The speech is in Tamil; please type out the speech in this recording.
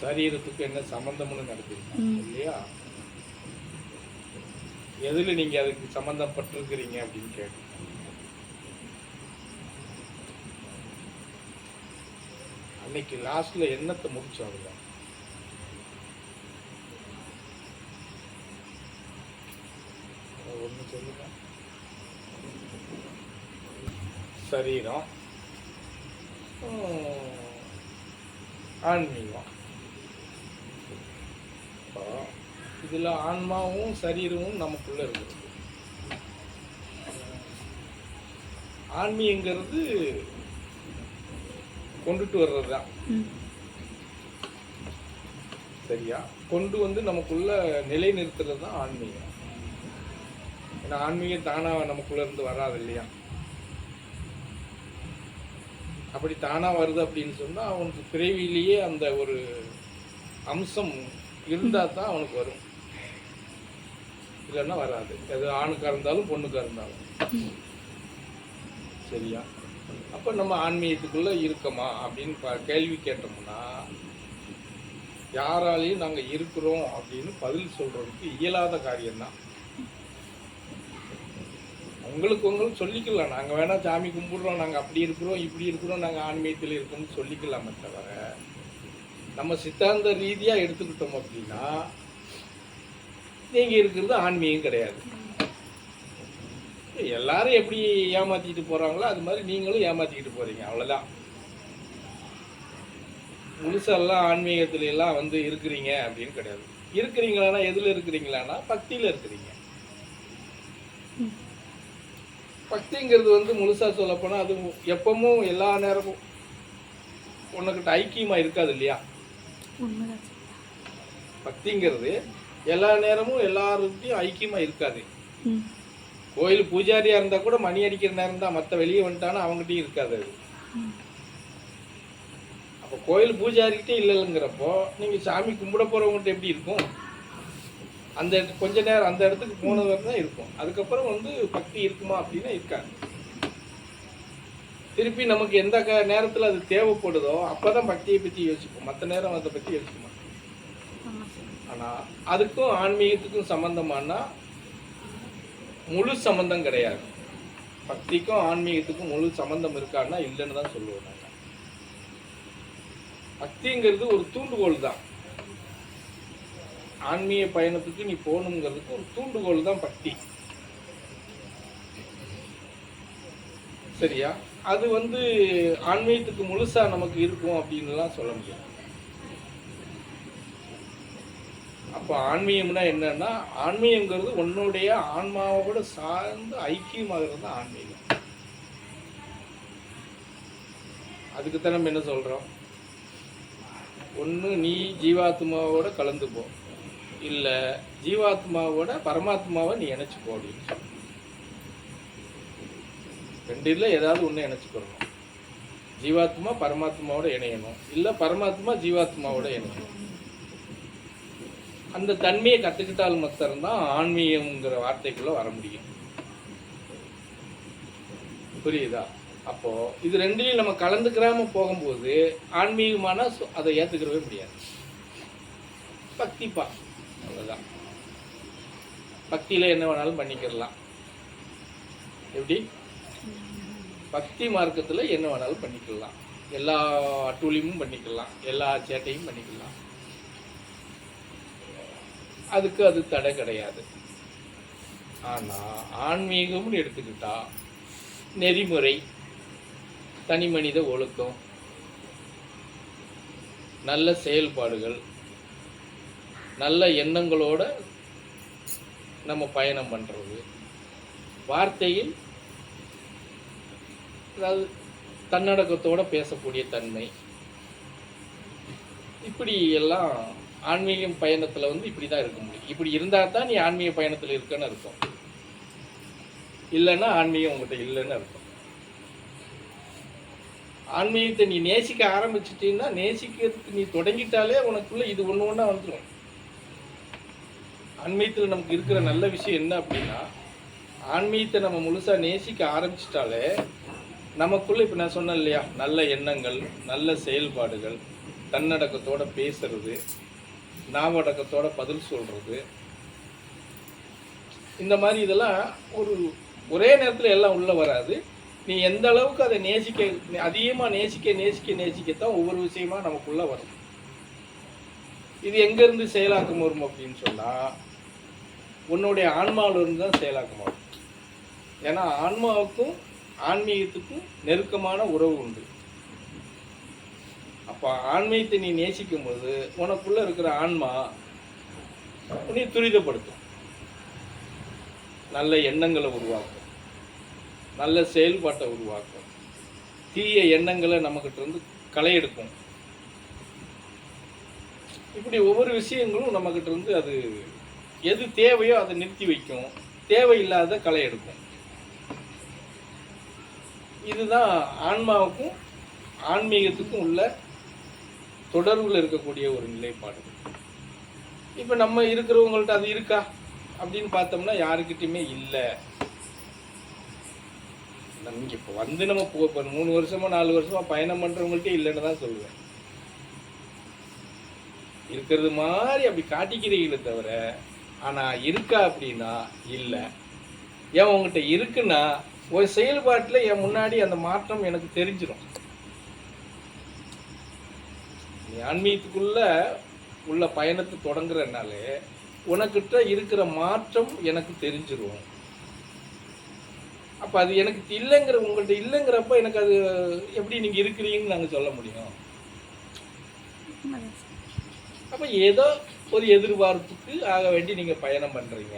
சரீரத்துக்கு என்ன சம்பந்தம்னு நடக்குது ம். இல்லையா? எதுல நீங்க அதுக்கு சம்பந்தப்பட்டிருக்கிறீங்க அப்படின்னு கேட்டு அன்னைக்கு லாஸ்ட்ல என்னத்தை முடிச்சோம் அதுல ஒன்று சொல்லுங்க. சரீரம். ஆன்மீகம். இப்போ இதில் ஆன்மாவும் சரீரமும் நமக்குள்ள இருக்குது ஆன்மீகங்கிறது கொண்டுட்டு வர்றது தான் சரியா? கொண்டு வந்து நமக்குள்ள நிலை நிறுத்துறது தான் ஆன்மீகம். ஏன்னா ஆன்மீகம் தானா நமக்குள்ள இருந்து வராது இல்லையா? அப்படி தானா வருது அப்படின்னு சொன்னா அவனுக்கு பிறவியிலேயே அந்த ஒரு அம்சம் இருந்தால் தான் அவனுக்கு வரும். இல்லைன்னா வராது. எது ஆணுக்கா இருந்தாலும் பொண்ணுக்கா இருந்தாலும். சரியா? அப்போ நம்ம ஆன்மீகத்துக்குள்ளே இருக்கமா அப்படின்னு கேள்வி கேட்டோம்னா யாராலையும் நாங்கள் இருக்கிறோம் அப்படின்னு பதில் சொல்றதுக்கு இயலாத காரியம்தான். உங்களுக்கு உங்களுக்கு சொல்லிக்கலாம். நாங்கள் வேணா சாமி கும்பிடுறோம். நாங்கள் அப்படி இருக்கிறோம் இப்படி இருக்கிறோம். நாங்கள் ஆன்மீகத்தில் இருக்கோம்னு சொல்லிக்கலாமே தவிர நம்ம சித்தாந்த ரீதியாக எடுத்துக்கிட்டோம் அப்படின்னா நீங்கள் இருக்கிறது ஆன்மீகம் கிடையாது. எல்லாரும் எப்படி ஏமாற்றிக்கிட்டு போறாங்களோ அது மாதிரி நீங்களும் ஏமாற்றிக்கிட்டு போறீங்க அவ்வளோதான் முழுசெல்லாம் ஆன்மீகத்துல எல்லாம் வந்து இருக்கிறீங்க அப்படின்னு கிடையாது. இருக்கிறீங்களானா எதில் இருக்கிறீங்களானா பக்தியில இருக்கிறீங்க. பக்திங்கிறது வந்து முழுசா சொல்லப்போனால் அது எப்பவும் எல்லா நேரமும். உனக்கிட்ட ஐக்கியமாக இருக்காது இல்லையா? பக்திங்கிறது எல்லா நேரமும் எல்லாருக்கிட்டையும் ஐக்கியமா இருக்காது. கோயில் பூஜாரியா இருந்தா கூட மணி அடிக்கிற நேரம் தான் மற்ற வெளியே வந்துட்டானா அவங்ககிட்டயும் இருக்காது அது. அப்போ கோயில் பூஜாரிக்கிட்டே இல்லைங்கிறப்போ நீங்க சாமி கும்பிட போறவங்ககிட்ட எப்படி இருக்கும்? அந்த கொஞ்ச நேரம் அந்த இடத்துக்கு போனது வரை தான் இருக்கும். அதுக்கப்புறம் வந்து பக்தி இருக்குமா அப்படின்னா இருக்காது. திருப்பி நமக்கு எந்த க நேரத்தில் அது தேவைப்படுதோ அப்பதான் பக்தியை பற்றி யோசிப்போம். மற்ற நேரம் அதை பற்றி யோசிக்க மாட்டோம். ஆனால் அதுக்கும் ஆன்மீகத்துக்கும் சம்பந்தமானா முழு சம்பந்தம் கிடையாது. பக்திக்கும் ஆன்மீகத்துக்கும் முழு சம்பந்தம் இருக்கான்னா இல்லைன்னு தான் சொல்லுவோம் நாங்கள் பக்திங்கிறது ஒரு தூண்டுகோல் தான். ஆன்மீக பயணத்துக்கு நீ போகணுங்கிறதுக்கு ஒரு தூண்டுகோல் தான் பக்தி. சரியா? அது வந்து ஆன்மீகத்துக்கு முழுசா நமக்கு இருக்கும் அப்படின்னுலாம் சொல்ல முடியாது. அப்போ ஆன்மீகம்னா என்னன்னா ஆன்மீகங்கிறது உன்னுடைய ஆன்மாவோட சார்ந்து ஐக்கியமாகிறது தான் ஆன்மீகம். அதுக்குத்தான் நம்ம என்ன சொல்றோம்? ஒன்று நீ ஜீவாத்மாவோட கலந்து போ. இல்லை ஜீவாத்மாவோட பரமாத்மாவை நீ இணைச்சுக்கோ அப்படின்னு ரெண்டில் ஏதாவது ஒன்று இணைச்சிக்கணும். ஜீவாத்மா பரமாத்மாவோட இணையணும். இல்லை பரமாத்மா ஜீவாத்மாவோட இணையணும். அந்த தன்மையை கற்றுக்கிட்டால் மாத்திரம்தான் ஆன்மீகம்ங்கிற வார்த்தைக்குள்ளே வர முடியும். புரியுதா? அப்போது இது ரெண்டையும் நம்ம கலந்துக்கிறாம போகும்போது ஆன்மீகமான அதை ஏற்றுக்கிறவே முடியாது. பக்திப்பா அவ்வளோதான் பக்தியில் என்ன வேணாலும் பண்ணிக்கிறலாம். எப்படி? பக்தி மார்க்கத்தில் என்ன வேணாலும் பண்ணிக்கலாம். எல்லா அட்டூழியமும் பண்ணிக்கலாம். எல்லா சேட்டையும் பண்ணிக்கலாம். அதுக்கு அது தடை கிடையாது. ஆனால் ஆன்மீகம்னு எடுத்துக்கிட்டா நெறிமுறை தனி மனித ஒழுக்கம் நல்ல செயல்பாடுகள் நல்ல எண்ணங்களோட நம்ம பயணம் பண்ணுறது வார்த்தையில் அதாவது தன்னடக்கத்தோடு பேசக்கூடிய தன்மை. இப்படி எல்லாம் ஆன்மீகம் பயணத்தில் வந்து இப்படி தான் இருக்க முடியும். இப்படி இருந்தால் தான் நீ ஆன்மீக பயணத்தில் இருக்கன்னு அர்த்தம். இல்லைன்னா ஆன்மீகம் உங்கள்கிட்ட இல்லைன்னு அர்த்தம். ஆன்மீகத்தை நீ நேசிக்க ஆரம்பிச்சிட்டின்னா நேசிக்கிறதுக்கு நீ தொடங்கிட்டாலே உனக்குள்ளே இது ஒன்று ஒன்றா வந்துடும் ஆன்மீகத்தில் நமக்கு இருக்கிற நல்ல விஷயம் என்ன அப்படின்னா ஆன்மீகத்தை நம்ம முழுசா நேசிக்க ஆரம்பிச்சிட்டாலே நமக்குள்ளே இப்போ நான் சொன்னேன் இல்லையா? நல்ல எண்ணங்கள் நல்ல செயல்பாடுகள் தன்னடக்கத்தோட பேசுறது நாவடக்கத்தோட பதில் சொல்கிறது இந்த மாதிரி இதெல்லாம் ஒரு ஒரே நேரத்தில் எல்லாம் உள்ளே வராது. நீ எந்த அளவுக்கு அதை நேசிக்க அதிகமாக நேசிக்க நேசிக்க நேசிக்கத்தான் ஒவ்வொரு விஷயமா நமக்குள்ளே வரும். இது எங்கேருந்து செயலாக்கம் வரும் அப்படின்னு சொன்னால் உன்னுடைய ஆன்மாவிலிருந்து தான் செயலாக்கம் வரும். ஏன்னா ஆன்மாவுக்கும் ஆன்மீகத்துக்கும் நெருக்கமான உறவு உண்டு. அப்போ ஆன்மீகத்தை நீ நேசிக்கும் போது உனக்குள்ளே இருக்கிற ஆன்மா நீ துரிதப்படுத்தும். நல்ல எண்ணங்களை உருவாக்கும். நல்ல செயல்பாட்டை உருவாக்கும். தீய எண்ணங்களை நம்மக்கிட்ட இருந்து களை எடுக்கும். இப்படி ஒவ்வொரு விஷயங்களும் நம்மக்கிட்ட இருந்து அது எது தேவையோ அதை நிறுத்தி வைக்கும். தேவையில்லாத களை எடுக்கும். இதுதான் ஆன்மாவுக்கும் ஆன்மீகத்துக்கும் உள்ள தொடர்பில் இருக்கக்கூடிய ஒரு நிலைப்பாடு. இப்போ நம்ம இருக்கிறவங்கள்ட்ட அது இருக்கா? அப்படின்னு பார்த்தோம்னா யாருக்கிட்டையுமே இல்லை. நம்ம இப்போ வந்து நம்ம போ இப்போ மூணு வருஷமா நாலு வருஷமா பயணம் பண்ணுறவங்கள்ட்ட இல்லைன்னு தான் சொல்லுவேன். இருக்கிறது மாதிரி அப்படி காட்டிக்கிறீங்களே தவிர ஆனால் இருக்கா அப்படின்னா இல்லை. ஏன் உங்ககிட்ட இருக்குன்னா ஒரு செயல்பாட்டில் என் முன்னாடி அந்த மாற்றம் எனக்கு தெரிஞ்சிடும் நீ ஆன்மீகத்துக்குள்ள உள்ள பயணத்தை தொடங்குறனாலே உனக்கிட்ட இருக்கிற மாற்றம் எனக்கு தெரிஞ்சிடும் அப்போ அது எனக்கு இல்லைங்கிற உங்கள்கிட்ட இல்லைங்கிறப்ப எனக்கு அது எப்படி நீங்கள் இருக்கிறீங்கன்னு நாங்கள் சொல்ல முடியும். அப்போ ஏதோ ஒரு எதிர்பார்ப்புக்கு ஆக வேண்டி நீங்கள் பயணம் பண்ணுறீங்க